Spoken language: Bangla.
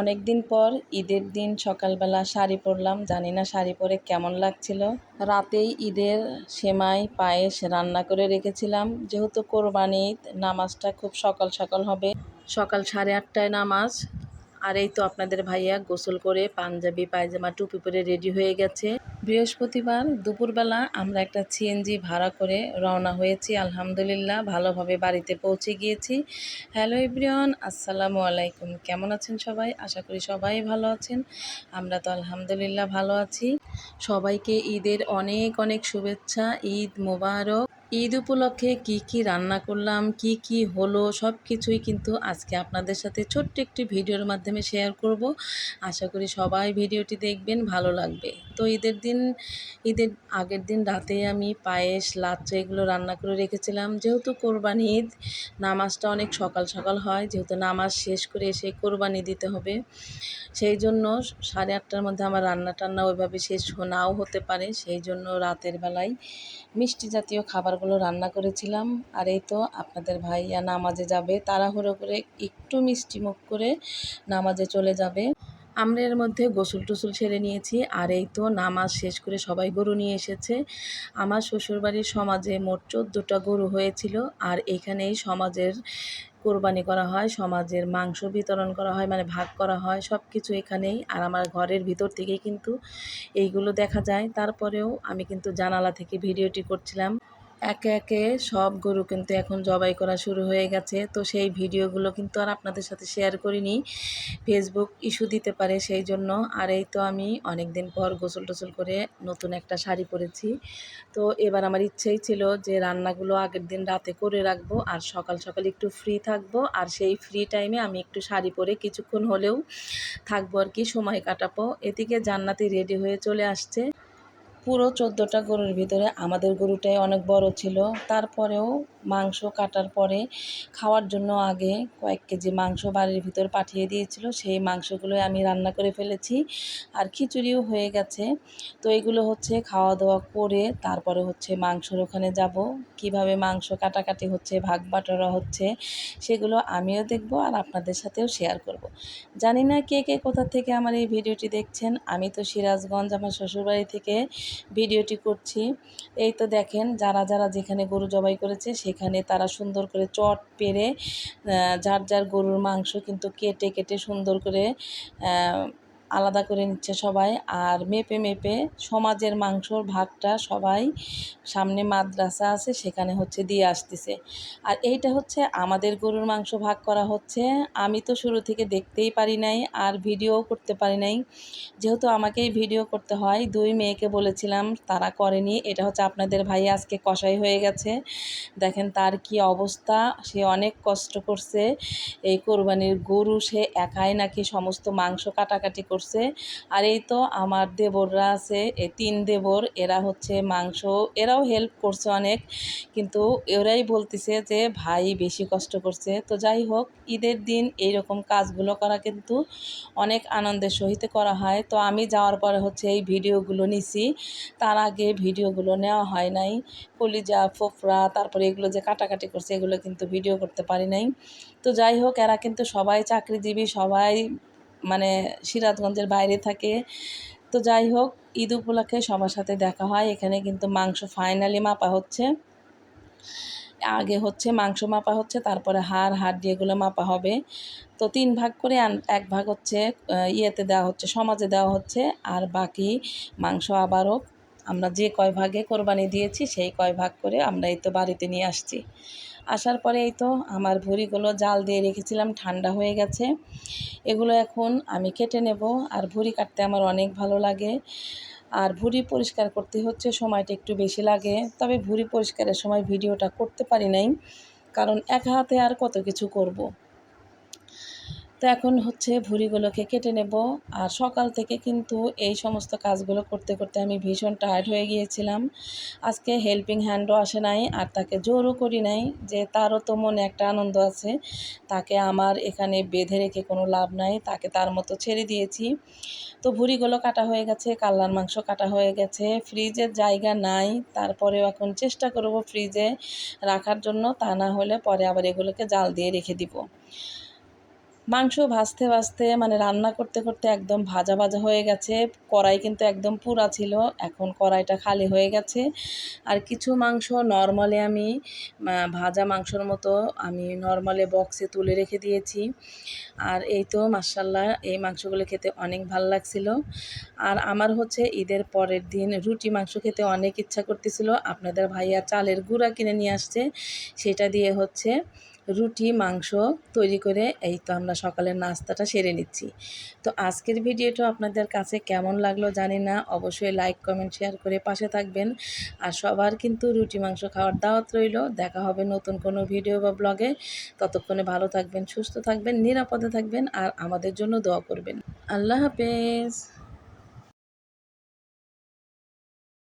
অনেক দিন পর ঈদের দিন সকালবেলা শাড়ি পরলাম। জানি না শাড়ি পরে কেমন লাগছিল। রাতেই ঈদের সেমাই পায়েস রান্না করে রেখেছিলাম। যেহেতু কোরবানি ঈদ, নামাজটা খুব সকাল সকাল হবে। সকাল সাড়ে আটটায় নামাজ। আর এই তো আপনাদের ভাইয়া গোসল করে পাঞ্জাবি পায়জামা টুপি পরে রেডি হয়ে গেছে। বৃহস্পতিবার দুপুরবেলা আমরা একটা সিএনজি ভাড়া করে রওনা হয়েছি। আলহামদুলিল্লাহ, ভালোভাবে বাড়িতে পৌঁছে গিয়েছি। হ্যালো ইব্রিয়ন আসসালামু আলাইকুম। কেমন আছেন সবাই? আশা করি সবাই ভালো আছেন। আমরা তো আলহামদুলিল্লাহ ভালো আছি। সবাইকে ঈদের অনেক অনেক শুভেচ্ছা, ঈদ মোবারক। ঈদ উপলক্ষে কি কি রান্না করলাম, কি কি হলো, সব কিছুই কিন্তু আজকে আপনাদের সাথে ছোট্ট একটি ভিডিওর মাধ্যমে শেয়ার করব। আশা করি সবাই ভিডিওটি দেখবেন, ভালো লাগবে। তো ঈদের দিন, ঈদের আগের দিন রাতে আমি পায়েস, লাচ্চা এগুলো রান্না করে রেখেছিলাম। যেহেতু কোরবানি ঈদ, নামাজটা অনেক সকাল সকাল হয়, যেহেতু নামাজ শেষ করে এসে কোরবানি দিতে হবে। সেই জন্য সাড়ে আটটার মধ্যে আমার রান্না টান্না ওইভাবে শেষ নাও হতে পারে। সেই জন্য রাতের বেলায় মিষ্টি জাতীয় খাবারগুলো রান্না করেছিলাম। আর এই তো আপনাদের ভাইয়া নামাজে যাবে। তাড়াহুড়ো করে একটু মিষ্টি মুখ করে নামাজে চলে যাবে। আমরা এর মধ্যে গোসল টুসুল সেরে নিয়েছি। আর এই তো নামাজ শেষ করে সবাই গরু নিয়ে এসেছে। আমার শ্বশুরবাড়ির সমাজে মোট চোদ্দোটা গরু হয়েছিল। আর এখানেই সমাজের কোরবানি করা হয়, সমাজের মাংস বিতরণ করা হয় মানে ভাগ করা হয় সব কিছু এখানেই। আর আমার ঘরের ভিতর থেকেই কিন্তু এইগুলো দেখা যায়। তারপরেও আমি কিন্তু জানালা থেকে ভিডিওটি করছিলাম। একে একে সব গরু কিন্তু এখন জবাই করা শুরু হয়ে গেছে। তো সেই ভিডিওগুলো কিন্তু আর আপনাদের সাথে শেয়ার করিনি। ফেসবুক ইস্যু দিতে পারে সেই জন্য। আর এই তো আমি অনেক দিন পর গোসল টোসল করে নতুন একটা শাড়ি পরেছি। তো এবার আমার ইচ্ছেই ছিল যে রান্নাগুলো আগের দিন রাতে করে রাখব আর সকাল সকাল একটু ফ্রি থাকব। আর সেই ফ্রি টাইমে আমি একটু শাড়ি পরে কিছুক্ষণ হলেও থাকব আর কি, সময় কাটাবো। এদিকে জান্নাতি রেডি হয়ে চলে আসছে। পুরো চোদ্দোটা গরুর ভিতরে আমাদের গরুটাই অনেক বড় ছিল। তারপরেও মাংস কাটার পরে খাওয়ার জন্য আগে কয়েক কেজি মাংস বাড়ির ভিতর পাঠিয়ে দিয়েছিল। সেই মাংসগুলোই আমি রান্না করে ফেলেছি আর খিচুড়িও হয়ে গেছে। তো এগুলো হচ্ছে খাওয়া দাওয়া করে তারপরে হচ্ছে মাংসর ওখানে যাব। কীভাবে মাংস কাটাকাটি হচ্ছে, ভাগ বাটোয়ারা হচ্ছে, সেগুলো আমিও দেখব আর আপনাদের সাথেও শেয়ার করব। জানি না কে কে কোথা থেকে আমার এই ভিডিওটি দেখছেন। আমি তো সিরাজগঞ্জ, আমার শ্বশুরবাড়ি থেকে ভিডিওটি করছি। এই তো দেখেন, যারা যারা যেখানে গরু জবাই করেছে, সেখানে তারা সুন্দর করে চট পেরে যার যার গরুর মাংস কিন্তু কেটে কেটে সুন্দর করে আলাদা করে নিচ্ছে সবাই। আর মেপে মেপে সমাজের মাংসর ভাগটা সবাই সামনে মাদ্রাসা আছে, সেখানে হচ্ছে দিয়ে আসতেছে। আর এইটা হচ্ছে আমাদের গরুর মাংস ভাগ করা হচ্ছে। আমি তো শুরু থেকে দেখতেই পারি নাই আর ভিডিও করতে পারি নাই। যেহেতু আমাকেই ভিডিও করতে হয়, দুই মেয়েকে বলেছিলাম তারা করেনি। এটা হচ্ছে আপনাদের ভাই আজকে কষাই হয়ে গেছে। দেখেন তার কি অবস্থা, সে অনেক কষ্ট করছে। এই কোরবানির গরু সে একাই নাকি সমস্ত মাংস কাটাকাটি করছে। আর এই তো আমার দেবররা আছে, এই তিন দেবর, এরা হচ্ছে মাংস, এরাও হেল্প করছে অনেক। কিন্তু এরাই বলতেছে যে, ভাই বেশি কষ্ট করছে। তো যাই হোক, ঈদের দিন এই রকম কাজগুলো করা কিন্তু অনেক আনন্দের সহিত করা হয়। তো আমি যাওয়ার পরে হচ্ছে এই ভিডিওগুলো নিছি। তার আগে ভিডিওগুলো নেওয়া হয় নাই। কলিজা, ফোফরা, তারপরে এগুলো যে কাটাকাটি করছে, এগুলো কিন্তু ভিডিও করতে পারি নাই। তো যাই হোক, এরা কিন্তু সবাই চাকরিজীবী, সবাই মানে সিরাজগঞ্জের বাইরে থাকে। তো যাই হোক, ঈদ উপলক্ষে সবার সাথে দেখা হয়। এখানে কিন্তু মাংস ফাইনালি মাপা হচ্ছে। আগে হচ্ছে মাংস মাপা হচ্ছে, তারপরে হাড় হাড্ডি এগুলো মাপা হবে। তো তিন ভাগ করে এক ভাগ হচ্ছে ইয়েতে দেওয়া হচ্ছে, সমাজে দেওয়া হচ্ছে। আর বাকি মাংস আবারও আমরা যে কয় ভাগে কোরবানি দিয়েছি, সেই কয় ভাগ করে আমরা এই তো বাড়িতে নিয়ে আসছি। আসার পরে এই তো আমার ভুড়িগুলো জাল দিয়ে রেখেছিলাম, ঠান্ডা হয়ে গেছে। এগুলো এখন আমি কেটে নেব আর ভুড়ি কাটতে আমার অনেক ভালো লাগে। আর ভুঁড়ি পরিষ্কার করতে হচ্ছে, সময়টা একটু বেশি লাগে। তবে ভুঁড়ি পরিষ্কারের সময় ভিডিওটা করতে পারি নাই, কারণ এক হাতে আর কত কিছু করব। তো এখন হচ্ছে ভুঁড়িগুলোকে কেটে নেব। আর সকাল থেকে কিন্তু এই সমস্ত কাজগুলো করতে করতে আমি ভীষণ টায়ার্ড হয়ে গিয়েছিলাম। আজকে হেল্পিং হ্যান্ডও আসে নাই আর তাকে জোরও করি নাই যে তারও তো মনে একটা আনন্দ আছে। তাকে আমার এখানে বেঁধে রেখে কোনো লাভ নাই, তাকে তার মতো ছেড়ে দিয়েছি। তো ভুঁড়িগুলো কাটা হয়ে গেছে, কাল্লার মাংস কাটা হয়ে গেছে। ফ্রিজের জায়গা নাই, তারপরেও এখন চেষ্টা করব ফ্রিজে রাখার জন্য, তা না হলে পরে আবার এগুলোকে জাল দিয়ে রেখে দিব। মাংস ভাজতে ভাজতে মানে রান্না করতে করতে একদম ভাজা ভাজা হয়ে গেছে। কড়াই কিন্তু একদম পুরা ছিল, এখন কড়াইটা খালি হয়ে গেছে। আর কিছু মাংস নর্মালি আমি ভাজা মাংসর মতো আমি নর্মালি বক্সে তুলে রেখে দিয়েছি। আর এই তো মার্শাল্লাহ এই মাংসগুলো খেতে অনেক ভালো লাগছিল। আর আমার হচ্ছে ঈদের পরের দিন রুটি মাংস খেতে অনেক ইচ্ছা করতেছিল। আপনাদের ভাইয়া চালের গুঁড়া কিনে নিয়ে আসছে, সেটা দিয়ে হচ্ছে রুটি, মাংস তৈরি করে এই তো আমরা সকালের নাস্তাটা সেরে নিচ্ছি। তো আজকের ভিডিওটা আপনাদের কাছে কেমন লাগল জানি না, অবশ্যই লাইক কমেন্ট শেয়ার করে পাশে থাকবেন। আর সবার কিন্তু রুটি, মাংস খাওয়ার দাওয়াত রইল। দেখা হবে নতুন কোনো ভিডিও বা ব্লগে। ততক্ষণে ভালো থাকবেন, সুস্থ থাকবেন, নিরাপদে থাকবেন আর আমাদের জন্য দোয়া করবেন। আল্লাহ হাফেজ।